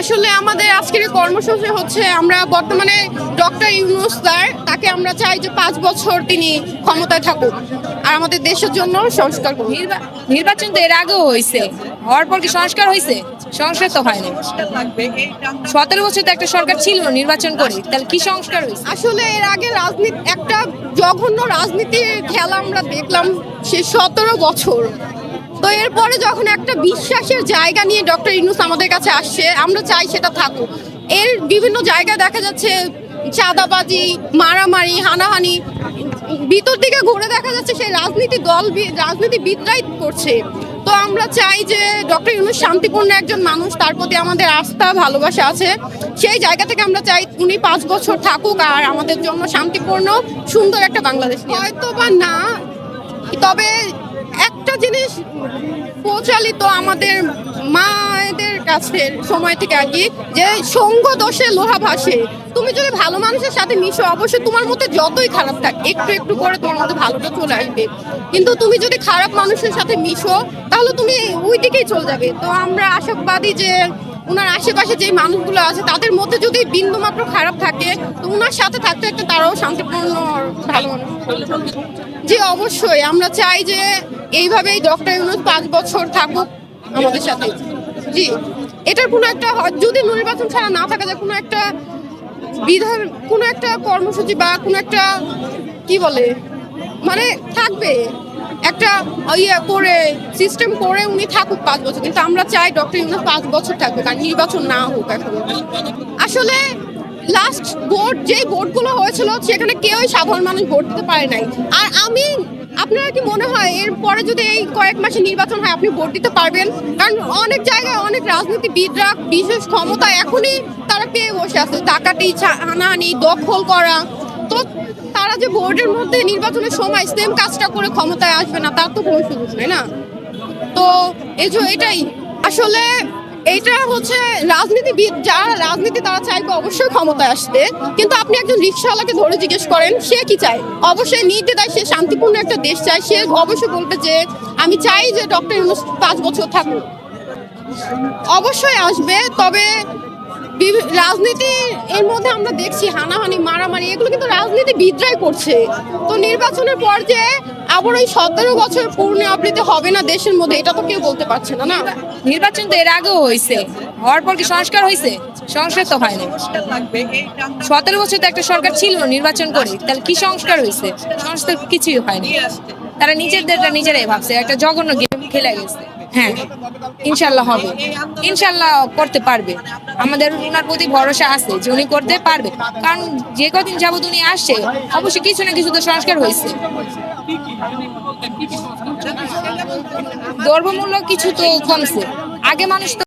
আসলে আমাদের আজকের কর্মসূচি হচ্ছে আমরা বর্তমানে ডক্টর ইউনুস স্যার তাকে আমরা চাই যে পাঁচ বছর তিনি ক্ষমতায় থাকুক। আর আমাদের দেশের জন্য সংস্কার করুন নির্বা- নির্বাচন তো এর আগেও হয়েছে হওয়ার পর কি সংস্কার হয়েছে সংস্কার তো হয়নি। সতেরো বছর তো একটা সরকার ছিল নির্বাচন করে তাহলে কি সংস্কার হয়েছে আসলে এর আগে রাজনীতি একটা জঘন্য রাজনীতির খেলা আমরা দেখলাম সে সতেরো বছর। তো এরপরে যখন একটা বিশ্বাসের জায়গা নিয়ে ডক্টর ইনুস আমাদের কাছে আসছে, আমরা চাই সেটা থাকুক। এর বিভিন্ন জায়গায় দেখা যাচ্ছে চাঁদাবাজি, মারামারি, হানাহানি। ভিতর দিকে ঘুরে দেখা যাচ্ছে সেই রাজনীতি দল বি- রাজনীতিবিদরাই করছে। তো আমরা চাই যে ডক্টর ইউনুস শান্তিপূর্ণ একজন মানুষ, তার প্রতি আমাদের আস্থা, ভালোবাসা আছে। সেই জায়গা থেকে আমরা চাই উনি পাঁচ বছর থাকুক আর আমাদের জন্য শান্তিপূর্ণ, সুন্দর একটা বাংলাদেশ হয়তো বা না, তবে একটা জিনিস প্রচলিত আমাদের মায়েদের কাছে সময় থেকে আর কি, যে সঙ্গ দোষে লোহা ভাসে। তুমি যদি ভালো মানুষের সাথে মিশো, অবশ্যই তোমার মধ্যে যতই খারাপ থাক, একটু একটু করে তোমার মধ্যে ভালোটা চলে আসবে। কিন্তু তুমি যদি খারাপ মানুষের সাথে মিশো, তাহলে তুমি ওই দিকেই চলে যাবে। তো আমরা আশাবাদী যে ওনার আশেপাশে যে মানুষগুলো আছে, তাদের মধ্যে যদি বিন্দু মাত্র খারাপ থাকে, তো ওনার সাথে থাকতে থাকতে তারাও শান্তিপূর্ণ, ভালো মানুষ জি, অবশ্যই। আমরা চাই যে এইভাবেই ডক্টর ইউনুস পাঁচ বছর থাকুক আমাদের সাথে। জি। এটার কোনো একটা যদি নির্বাচন ছাড়া না থাকা যায়, কোনো একটা বিধান, কোনো একটা কর্মসূচি বা কোনো একটা, কি বলে মানে থাকবে। একটা ইয়ে করে সিস্টেম করে উনি থাকুক পাঁচ বছর। কিন্তু আমরা চাই ডক্টর ইউনুস পাঁচ বছর থাকবে কারণ নির্বাচন না হোক এখন। আসলে লাস্ট ভোট যেই ভোটগুলো হয়েছিল, সেখানে কেউই সাধারণ মানুষ ভোট দিতে পারে নাই। আর আমি আপনার কি মনে হয় এরপরে যদি এই কয়েক মাসে নির্বাচন হয়, আপনি ভোট দিতে পারবেন? কারণ অনেক জায়গায় অনেক রাজনীতিবিদরা, বিশেষ ক্ষমতা এখনই তারা পেয়ে বসে আছে। ছা- হানাহানি দখল করা। তো তারা যে ভোটের মধ্যে নির্বাচনের সময় সেম কাজটা করে ক্ষমতায় আসবে না, তার তো কোনো সুযোগ নেই না? তো এই এটাই। আসলে এটা হচ্ছে রাজনীতিবিদ, যারা রাজনীতি তারা চাইবে অবশ্যই ক্ষমতায় আসতে। কিন্তু আপনি একজন রিক্সাওয়ালাকে ধরে জিজ্ঞেস করেন, সে কি চায়? অবশ্যই নিতে দেয় সে শান্তিপূর্ণ একটা দেশ চায়। সে অবশ্যই বলবে যে, আমি চাই যে ডক্টর ইউনুস পাঁচ বছর থাকুক। অবশ্যই আসবে, তবে রাজনীতি এর মধ্যে আমরা দেখছি হানাহানি, মারামারি, এগুলো কিন্তু রাজনীতিবিদরাই করছে। তো নির্বাচনের পর যে আবার ওই সতেরো বছর পূর্ণ আবৃত্তি হবে না দেশের মধ্যে, এটা তো কেউ বলতে পারছে না না? নির্বাচন তো এর আগেও হয়েছে। হওয়ার পর কি সংস্কার হয়েছে? সংস্কার তো হয়নি। সতেরো বছর তো একটা সরকার ছিল নির্বাচন করে, তাহলে কি সংস্কার হয়েছে? সংস্কার কিছুই হয়নি। তারা নিজেদেরটা নিজেরাই ভাবছে, একটা জঘন্য খেলে গেছে। হ্যাঁ ইনশাল্লাহ হবে। ইনশাল্লাহ করতে পারবে। আমাদের ওনার প্রতি ভরসা আছে যে উনি করতে পারবে। কারণ যে কদিন যাবত উনি আসছে, অবশ্যই কিছু না কিছু তো সংস্কার হয়েছে। দ্রব্যমূল্য কিছু তো কমছে। আগে মানুষ